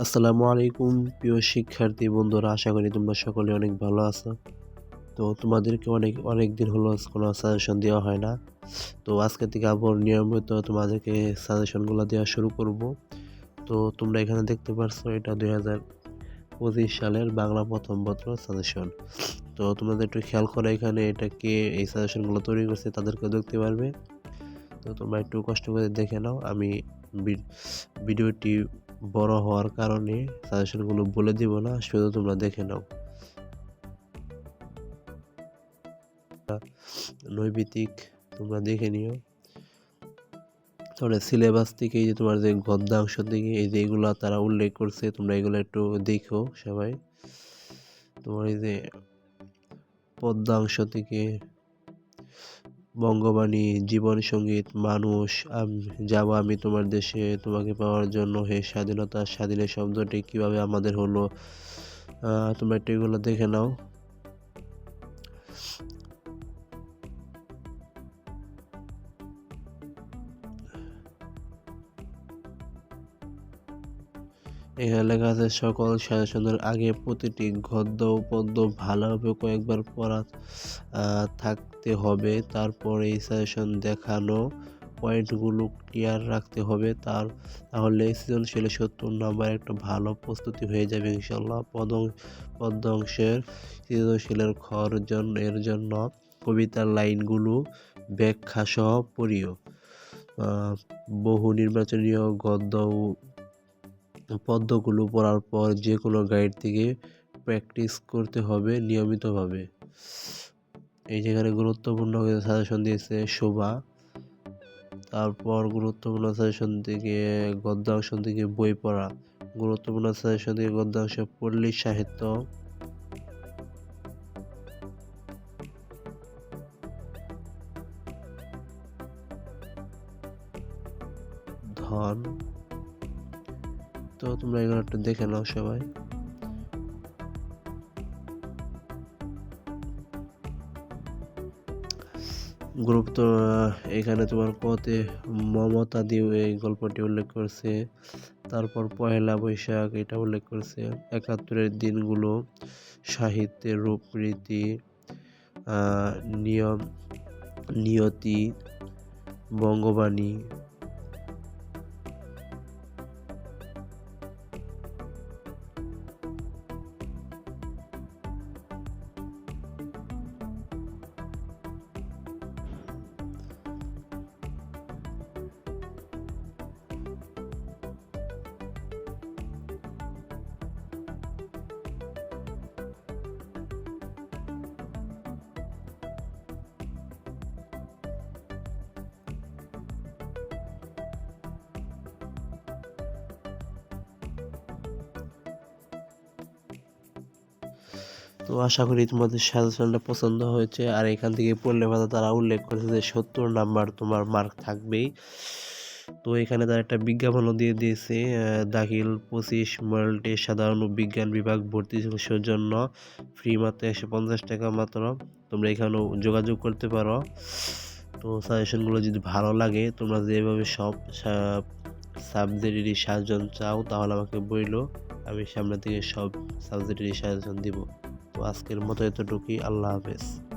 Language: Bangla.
আসসালামু আলাইকুম, প্রিয় শিক্ষার্থী বন্ধুরা, আশা করি তোমরা সকলে অনেক ভালো আছো। তো তোমাদেরকে অনেক অনেক দিন হলো কোনো সাজেশন দেওয়া হয় না। তো আজকে থেকে আবার নিয়মিত তোমাদেরকে সাজেশনগুলো দেওয়া শুরু করব। তো তোমরা এখানে দেখতে পারছ, এটা দুই হাজার পঁচিশ সালের বাংলা প্রথম পত্র সাজেশন তো তোমাদের একটু খেয়াল করো এখানে এটা কে, এই সাজেশনগুলো তৈরি করছে তাদেরকে দেখতে পারবে। তো তোমরা একটু কষ্ট করে দেখে নাও, আমি ভিডিওটি বড় হওয়ার কারণে সাজেশনগুলো বলে দিব না শুধু তোমরা দেখে নাও। নৈবিতিক তোমরা দেখে নিও। তাহলে সিলেবাস থেকে এই যে তোমার যে গদ্যাংশ থেকে এই যে এগুলো তারা উল্লেখ করছে, তোমরা এগুলো একটু দেখো সবাই। তোমার এই যে পদ্মাংশ থেকে বঙ্গবাণী জীবন সংগীত মানুষ যাব আমি তোমার দেশে, তোমাকে পাওয়ার জন্য হে স্বাধীনতা, স্বাধীনের শব্দটি কীভাবে আমাদের হলো? তোমরা একটু এগুলো দেখে নাও। এখানে লেখা আছে সকল সাজেশনের আগে প্রতিটি গদ্য পদ্য ভালোভাবে কয়েকবার পড়া থাকতে হবে। তারপর এই সাজেশন দেখানো পয়েন্টগুলো ক্লিয়ার রাখতে হবে। তার, তাহলে সৃজনশীল সত্তর নাম্বার একটা ভালো প্রস্তুতি হয়ে যাবে ইনশাল্লাহ পদ পদ্য অংশের সৃজনশীলের খর জন্য এর জন্য কবিতার লাইনগুলো ব্যাখ্যা সহ পড়িও। বহু নির্বাচনীয় গদ্য পদ্মগুলো পড়ার পর যে কোনো গাইড থেকে প্র্যাকটিস করতে হবে নিয়মিতভাবে। এই যেখানে গুরুত্বপূর্ণ সাজেশন দিয়েছে শোভা। তারপর গুরুত্বপূর্ণ সাজেশন থেকে গদ্যাংশ থেকে বই পড়া। গুরুত্বপূর্ণ সাজেশন থেকে গদ্যাংশ পল্লী সাহিত্য। ধন। তো তোমরা এগুলো একটু দেখে নাও সবাই। গ্রুপ তো এখানে তোমার পথে মমতা দিও এই গল্পটি উল্লেখ করছে। তারপর পয়লা বৈশাখ এটা উল্লেখ করছে। একাত্তরের দিনগুলো সাহিত্যের রূপরীতি নিয়ম, নিয়তি, বঙ্গবাণী তো আশা করি তোমাদের সাজেশনটা পছন্দ হয়েছে। আর এখান থেকে পড়লে ভাষা তারা উল্লেখ করেছে যে সত্তর নাম্বার তোমার মার্ক থাকবেই। তো এখানে তারা একটা বিজ্ঞাপনও দিয়ে দিয়েছে দাখিল পঁচিশ মাল্টি সাধারণ বিজ্ঞান বিভাগ ভর্তি চিকিৎসার জন্য। ফ্রি মাত্র একশো পঞ্চাশ টাকা মাত্র। তোমরা এখানেও যোগাযোগ করতে পারো। তো সাজেশনগুলো যদি ভালো লাগে, তোমরা যেভাবে সব সাবজেক্টেরই সাজেশন চাও, তাহলে আমাকে বইলো, আমি সামনে থেকে সব সাবজেক্টেরই সাজেশন দিব। তো আজকের মতো এতটুকুই। আল্লাহ হাফেজ।